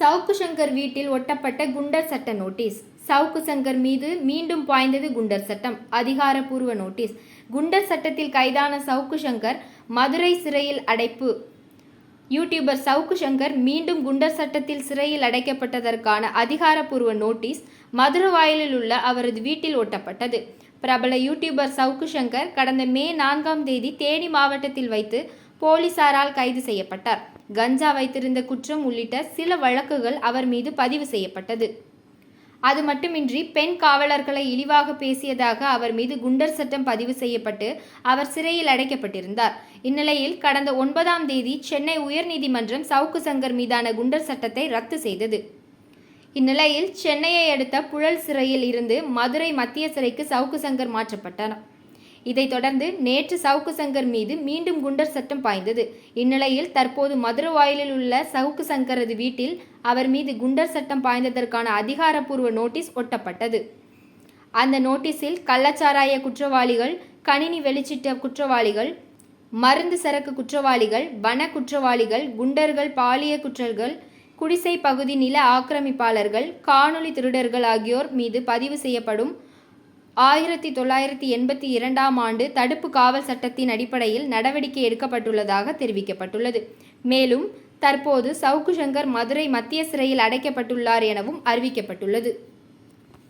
சவுக்கு சங்கர் வீட்டில் ஒட்டப்பட்ட குண்டர் சட்ட நோட்டீஸ். சவுக்கு சங்கர் மீது மீண்டும் பாய்ந்தது குண்டர் சட்டம் அதிகாரப்பூர்வ நோட்டீஸ். குண்டர் சட்டத்தில் கைதான சவுக்கு சங்கர் மதுரை சிறையில் அடைப்பு. யூடியூபர் சவுக்கு சங்கர் மீண்டும் குண்டர் சட்டத்தில் சிறையில் அடைக்கப்பட்டதற்கான அதிகாரப்பூர்வ நோட்டீஸ் மதுரவாயலில் உள்ள அவரது வீட்டில் ஒட்டப்பட்டது. பிரபல யூடியூபர் சவுக்கு சங்கர் கடந்த மே நான்காம் தேதி தேனி மாவட்டத்தில் வைத்து போலீசாரால் கைது செய்யப்பட்டார். கஞ்சா வைத்திருந்த குற்றம் உள்ளிட்ட சில வழக்குகள் அவர் மீது பதிவு செய்யப்பட்டது. அது மட்டுமின்றி பெண் காவலர்களை இழிவாக பேசியதாக அவர் மீது குண்டர் சட்டம் பதிவு செய்யப்பட்டு அவர் சிறையில் அடைக்கப்பட்டிருந்தார். இந்நிலையில் கடந்த ஒன்பதாம் தேதி சென்னை உயர்நீதிமன்றம் சவுக்கு சங்கர் மீதான குண்டர் சட்டத்தை ரத்து செய்தது. இந்நிலையில் சென்னையை அடுத்த புழல் சிறையில் இருந்து மதுரை மத்திய சிறைக்கு சவுக்கு சங்கர் மாற்றப்பட்டார். இதைத் தொடர்ந்து நேற்று சவுக்கு சங்கர் மீது மீண்டும் குண்டர் சட்டம் பாய்ந்தது. இந்நிலையில் தற்போது மதுரவாயலில் உள்ள சவுக்கு சங்கரது வீட்டில் அவர் மீது குண்டர் சட்டம் பாய்ந்ததற்கான அதிகாரப்பூர்வ நோட்டீஸ் ஒட்டப்பட்டது. அந்த நோட்டீஸில் கள்ளச்சாராய குற்றவாளிகள் கணினி வெளிச்சிட்ட குற்றவாளிகள் மருந்து சரக்கு குற்றவாளிகள் வன குற்றவாளிகள் குண்டர்கள் பாலிய குற்றங்கள் குடிசை பகுதி நில ஆக்கிரமிப்பாளர்கள் காணொளி திருடர்கள் ஆகியோர் மீது பதிவு செய்யப்படும் ஆயிரத்தி தொள்ளாயிரத்தி எண்பத்தி இரண்டாம் ஆண்டு தடுப்பு காவல் சட்டத்தின் அடிப்படையில் நடவடிக்கை எடுக்கப்பட்டுள்ளதாக தெரிவிக்கப்பட்டுள்ளது. மேலும் தற்போது சவுக்கு சங்கர் மதுரை மத்திய சிறையில் அடைக்கப்பட்டுள்ளார் எனவும் அறிவிக்கப்பட்டுள்ளது.